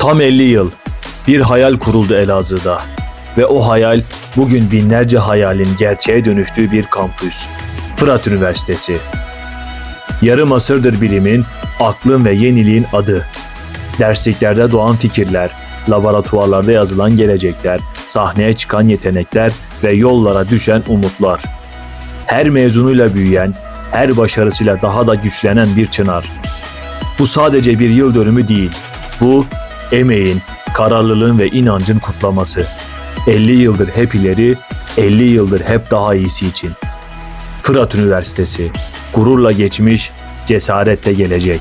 Tam 50 yıl bir hayal kuruldu Elazığ'da ve o hayal bugün binlerce hayalin gerçeğe dönüştüğü bir kampüs. Fırat Üniversitesi. Yarım asırdır bilimin, aklın ve yeniliğin adı. Dersliklerde doğan fikirler, laboratuvarlarda yazılan gelecekler, sahneye çıkan yetenekler ve yollara düşen umutlar. Her mezunuyla büyüyen, her başarısıyla daha da güçlenen bir çınar. Bu sadece bir yıl dönümü değil. Bu emeğin, kararlılığın ve inancın kutlaması. 50 yıldır hep ileri, 50 yıldır hep daha iyisi için. Fırat Üniversitesi. Gururla geçmiş, cesaretle gelecek.